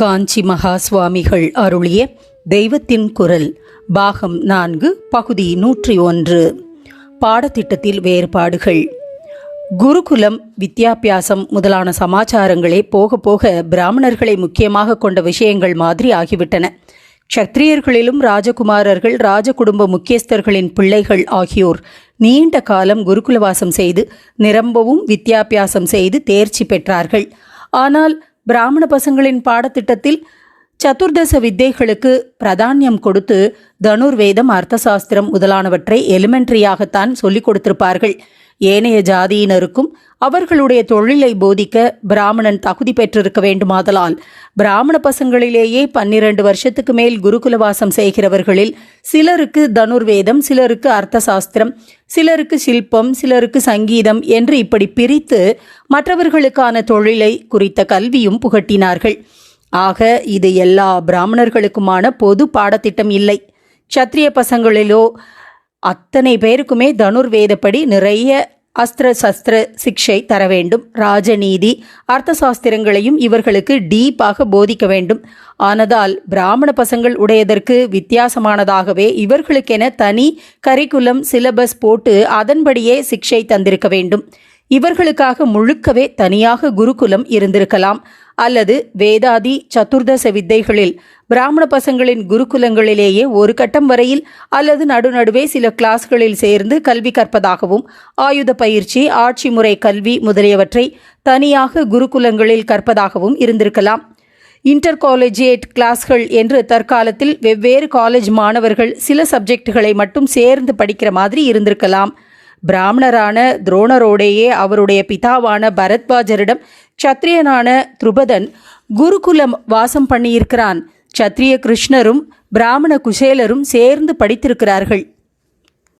காஞ்சி மகா சுவாமிகள் அருளிய தெய்வத்தின் குரல் பாகம் நான்கு பகுதி நூற்றி ஒன்று. பாடத்திட்டத்தில் வேறுபாடுகள். குருகுலம் வித்யாபியாசம் முதலான சமாச்சாரங்களே போக போக பிராமணர்களை முக்கியமாக கொண்ட விஷயங்கள் மாதிரி ஆகிவிட்டன. க்ஷத்திரியர்களிலும் ராஜகுமாரர்கள் ராஜகுடும்ப முக்கியஸ்தர்களின் பிள்ளைகள் ஆகியோர் நீண்ட காலம் குருகுலவாசம் செய்து நிரம்பவும் வித்யாபியாசம் செய்து தேர்ச்சி பெற்றார்கள். ஆனால் பிராமண பசங்களின் பாடத்திட்டத்தில் சதுர்தச வித்தைகளுக்கு பிரதானியம் கொடுத்து தனுர்வேதம் அர்த்தசாஸ்திரம் முதலானவற்றை எலிமெண்ட்ரியாகத்தான் சொல்லிக் கொடுத்திருப்பார்கள். ஏனைய ஜாதியினருக்கும் அவர்களுடைய தொழிலை போதிக்க பிராமணன் தகுதி பெற்றிருக்க வேண்டுமாதலால் பிராமண பசங்களிலேயே பன்னிரண்டு வருஷத்துக்கு மேல் குருகுலவாசம் செய்கிறவர்களில் சிலருக்கு தனுர்வேதம் சிலருக்கு அர்த்தசாஸ்திரம் சிலருக்கு சில்பம் சிலருக்கு சங்கீதம் என்று இப்படி பிரித்து மற்றவர்களுக்கான தொழிலை குறித்த கல்வியும் புகட்டினார்கள். ஆக இது எல்லா பிராமணர்களுக்குமான பொது பாடத்திட்டம் இல்லை. க்ஷத்ரிய பசங்களிலோ அத்தனை பேருக்குமே தனுர்வேதப்படி நிறைய அஸ்திர சஸ்திர சிக்ஷை தர வேண்டும். ராஜநீதி அர்த்த சாஸ்திரங்களையும் இவர்களுக்கு டீப்பாக போதிக்க வேண்டும். ஆனதால் பிராமண பசங்கள் உடையதற்கு வித்தியாசமானதாகவே இவர்களுக்கென தனி கரிக்குலம் சிலபஸ் போட்டு அதன்படியே சிக்ஷை தந்திருக்க வேண்டும். இவர்களுக்காக முழுக்கவே தனியாக குருகுலம் இருந்திருக்கலாம். அல்லது வேதாதி சதுர்தச வித்தைகளில் பிராமண பசங்களின் குருகுலங்களிலேயே ஒரு கட்டம் வரையில் அல்லது நடுநடுவே சில கிளாஸ்களில் சேர்ந்து கல்வி கற்பதாகவும் ஆயுத பயிற்சி ஆட்சி முறை கல்வி முதலியவற்றை தனியாக குருகுலங்களில் கற்பதாகவும் இருந்திருக்கலாம். இன்டர் காலேஜியேட் கிளாஸ்கள் என்று தற்காலத்தில் வெவ்வேறு காலேஜ் மாணவர்கள் சில சப்ஜெக்டுகளை மட்டும் சேர்ந்து படிக்கிற மாதிரி இருந்திருக்கலாம். பிராமணரான துரோணரோடையே அவருடைய பிதாவான பரத்வாஜரிடம் சத்திரியனான துருபதன் குருகுலம் வாசம் பண்ணியிருக்கிறான். சத்திரிய கிருஷ்ணரும் பிராமண குசேலரும் சேர்ந்து படித்திருக்கிறார்கள்.